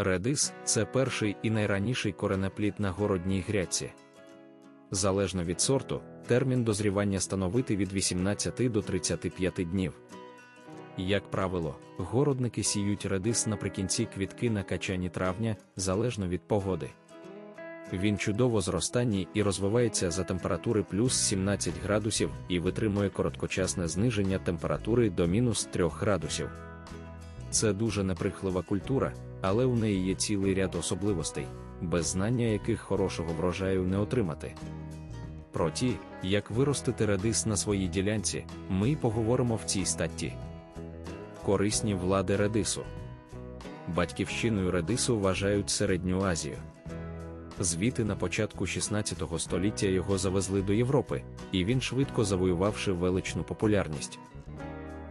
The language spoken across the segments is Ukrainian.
Редис це перший і найраніший коренеплід на городній грядці. Залежно від сорту, термін дозрівання становити від 18 до 35 днів. Як правило, городники сіють редис наприкінці квітки на качані травня, залежно від погоди. Він чудово зростанній і розвивається за температури плюс 17 градусів і витримує короткочасне зниження температури до мінус 3 градусів. Це дуже неприхлива культура, але у неї є цілий ряд особливостей, без знання яких хорошого врожаю не отримати. Про ті, як виростити редис на своїй ділянці, ми поговоримо в цій статті. Корисні влади редису. Батьківщиною редису вважають Середню Азію. Звідти на початку 16 століття його завезли до Європи, і він швидко завоювавши величну популярність.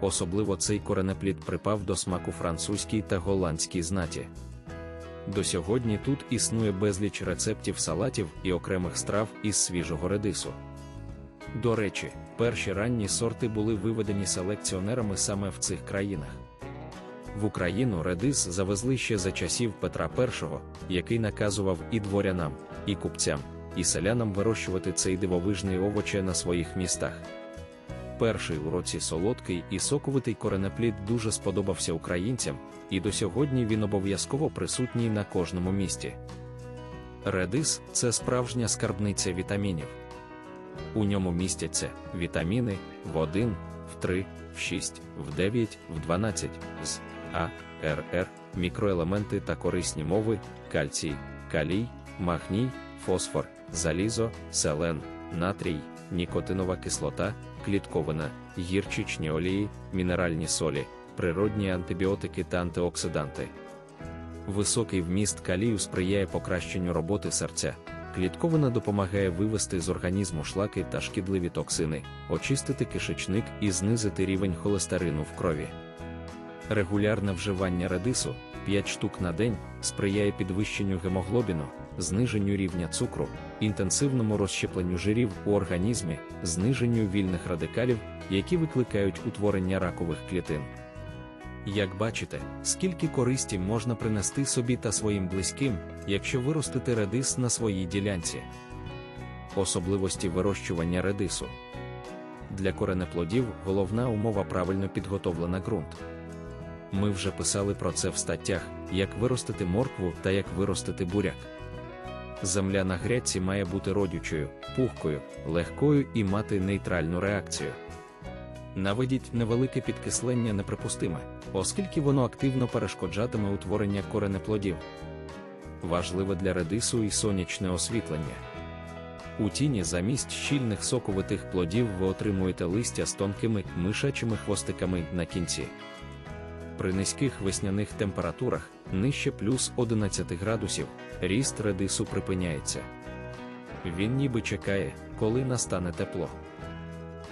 Особливо цей коренеплід припав до смаку французькій та голландській знаті. До сьогодні тут існує безліч рецептів салатів і окремих страв із свіжого редису. До речі, перші ранні сорти були виведені селекціонерами саме в цих країнах. В Україну редис завезли ще за часів Петра І, який наказував і дворянам, і купцям, і селянам вирощувати цей дивовижний овоче на своїх містах. Перший у році солодкий і соковитий коренеплід дуже сподобався українцям, і до сьогодні він обов'язково присутній на кожному місті. Редис це справжня скарбниця вітамінів. У ньому містяться вітаміни в 1, в 3, в 6, в 9, в 12, з А, РР, мікроелементи та корисні мови, кальцій, калій, магній, фосфор, залізо, селен, натрій, нікотинова кислота, клітковина, гірчичні олії, мінеральні солі, природні антибіотики та антиоксиданти. Високий вміст калію сприяє покращенню роботи серця. Клітковина допомагає вивести з організму шлаки та шкідливі токсини, очистити кишечник і знизити рівень холестерину в крові. Регулярне вживання редису 5 штук на день сприяє підвищенню гемоглобіну, зниженню рівня цукру, інтенсивному розщепленню жирів у організмі, зниженню вільних радикалів, які викликають утворення ракових клітин. Як бачите, скільки користі можна принести собі та своїм близьким, якщо виростити редис на своїй ділянці. Особливості вирощування редису. Для коренеплодів головна умова правильно підготовлена ґрунт. Ми вже писали про це в статтях, як виростити моркву та як виростити буряк. Земля на грядці має бути родючою, пухкою, легкою і мати нейтральну реакцію. Наведіть невелике підкислення неприпустиме, оскільки воно активно перешкоджатиме утворення коренеплодів. Важливе для редису і сонячне освітлення. У тіні замість щільних соковитих плодів ви отримуєте листя з тонкими мишачими хвостиками на кінці. При низьких весняних температурах нижче плюс 11 градусів, ріст редису припиняється. Він ніби чекає, коли настане тепло.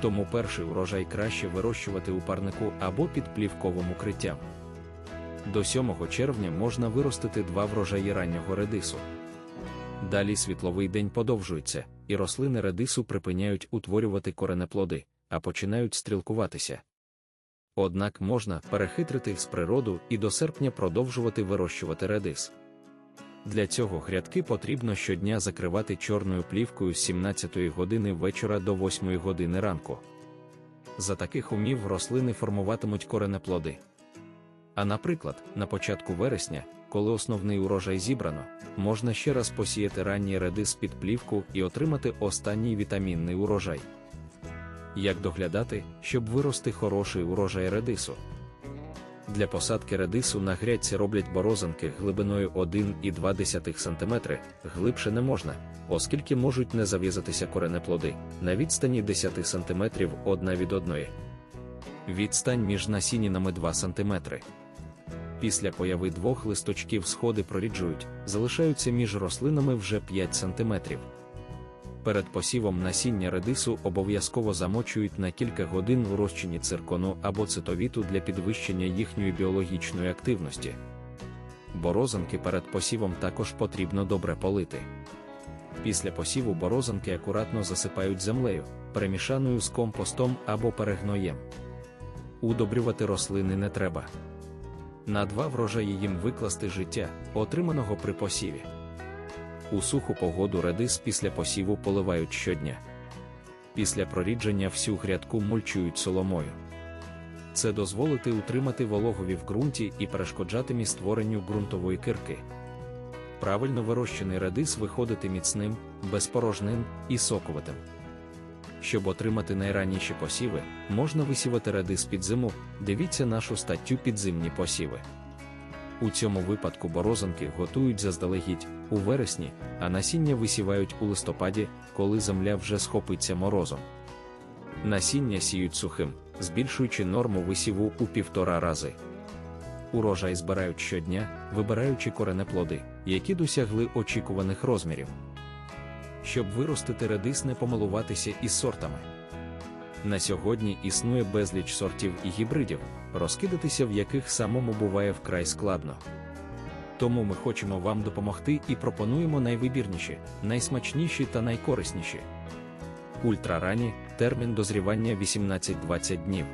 Тому перший урожай краще вирощувати у парнику або під плівковим укриттям. До 7 червня можна виростити два врожаї раннього редису. Далі світловий день подовжується, і рослини редису припиняють утворювати коренеплоди, а починають стрілкуватися. Однак можна перехитрити з природу і до серпня продовжувати вирощувати редис. Для цього грядки потрібно щодня закривати чорною плівкою з 17 години вечора до 8 години ранку. За таких умів рослини формуватимуть коренеплоди. А наприклад, на початку вересня, коли основний урожай зібрано, можна ще раз посіяти ранній редис під плівку і отримати останній вітамінний урожай. Як доглядати, щоб вирости хороший урожай редису? Для посадки редису на грядці роблять борозинки глибиною 1,2 см, глибше не можна, оскільки можуть не зав'язатися коренеплоди на відстані 10 см одна від одної. Відстань між насінінами 2 см. Після появи двох листочків сходи проріджують, залишаються між рослинами вже 5 см. Перед посівом насіння редису обов'язково замочують на кілька годин у розчині циркону або цитовіту для підвищення їхньої біологічної активності. Борозанки перед посівом також потрібно добре полити. Після посіву борозанки акуратно засипають землею, перемішаною з компостом або перегноєм. Удобрювати рослини не треба. на два врожаї їм викласти життя, отриманого при посіві. У суху погоду редис після посіву поливають щодня. Після прорідження всю грядку мульчують соломою. Це дозволити утримати вологові в ґрунті і перешкоджатимі створенню ґрунтової кирки. Правильно вирощений редис виходити міцним, безпорожним і соковитим. Щоб отримати найранніші посіви, можна висівати редис під зиму. Дивіться нашу статтю підзимні посіви. У цьому випадку борозанки готують заздалегідь у вересні, а насіння висівають у листопаді, коли земля вже схопиться морозом. Насіння сіють сухим, збільшуючи норму висіву у півтора рази. Урожай збирають щодня, вибираючи коренеплоди, які досягли очікуваних розмірів. Щоб виростити редис, не помилуватися із сортами. На сьогодні існує безліч сортів і гібридів, розкидатися в яких самому буває вкрай складно. Тому ми хочемо вам допомогти і пропонуємо найвибірніші, найсмачніші та найкорисніші. Ультрарані термін дозрівання 18-20 днів.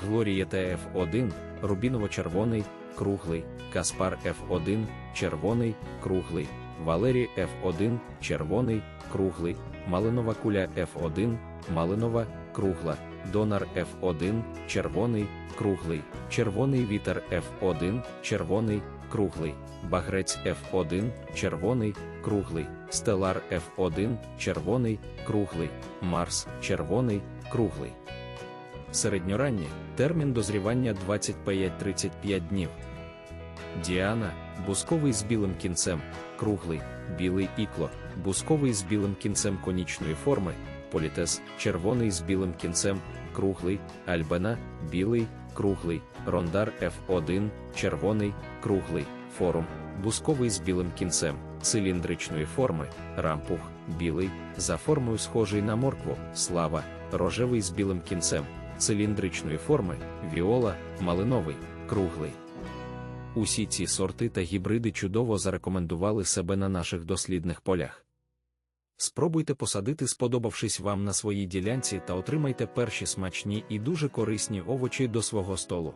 Глорія ТФ1, рубіново-червоний, круглий, Каспар F1, червоний, круглий, Валерій F1, червоний, круглий, Малинова куля F1, малинова, кругла, Донар F1, червоний, круглий, червоний вітер F1, червоний, круглий, Багрець F1, червоний, круглий, Стелар F1, червоний, круглий, Марс, червоний, круглий. Середньораннє термін дозрівання 25-35 днів. Діана, бусковий з білим кінцем, круглий, білий ікло, бусковий з білим кінцем конічної форми, політес, червоний з білим кінцем, круглий, альбена, білий, круглий, рондар F1, червоний, круглий, форум, бусковий з білим кінцем, циліндричної форми, рампух, білий, за формою схожий на моркву, слава, рожевий з білим кінцем, циліндричної форми, віола, малиновий, круглий. Усі ці сорти та гібриди чудово зарекомендували себе на наших дослідних полях. Спробуйте посадити, сподобавшись вам на своїй ділянці та отримайте перші смачні і дуже корисні овочі до свого столу.